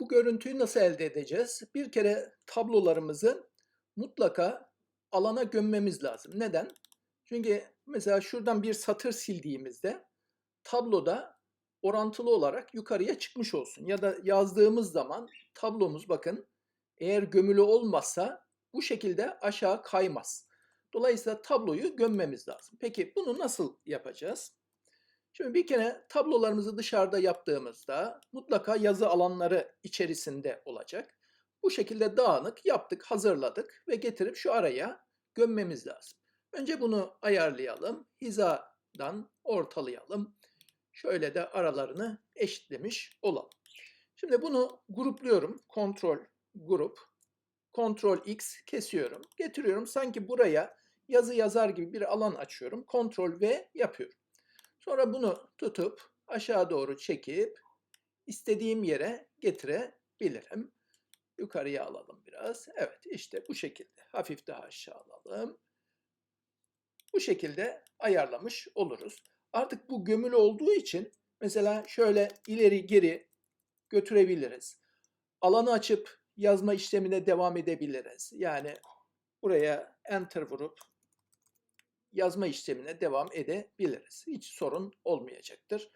Bu görüntüyü nasıl elde edeceğiz? Bir kere tablolarımızı mutlaka alana gömmemiz lazım. Neden? Çünkü mesela şuradan bir satır sildiğimizde tabloda orantılı olarak yukarıya çıkmış olsun. Ya da yazdığımız zaman tablomuz bakın eğer gömülü olmazsa bu şekilde aşağı kaymaz. Dolayısıyla tabloyu gömmemiz lazım. Peki bunu nasıl yapacağız? Şimdi bir kere tablolarımızı dışarıda yaptığımızda mutlaka yazı alanları içerisinde olacak. Bu şekilde dağınık yaptık, hazırladık ve getirip şu araya gömmemiz lazım. Önce bunu ayarlayalım. Hizadan ortalayalım. Şöyle de aralarını eşitlemiş olalım. Şimdi bunu grupluyorum. Kontrol grup. Kontrol X kesiyorum. Getiriyorum. Sanki buraya yazı yazar gibi bir alan açıyorum. Kontrol V yapıyorum. Sonra bunu tutup aşağı doğru çekip istediğim yere getirebilirim. Yukarıya alalım biraz. Evet işte bu şekilde. Hafif daha aşağı alalım. Bu şekilde ayarlamış oluruz. Artık bu gömülü olduğu için mesela şöyle ileri geri götürebiliriz. Alanı açıp yazma işlemine devam edebiliriz. Yani buraya enter vurup yazma işlemine devam edebiliriz. Hiç sorun olmayacaktır.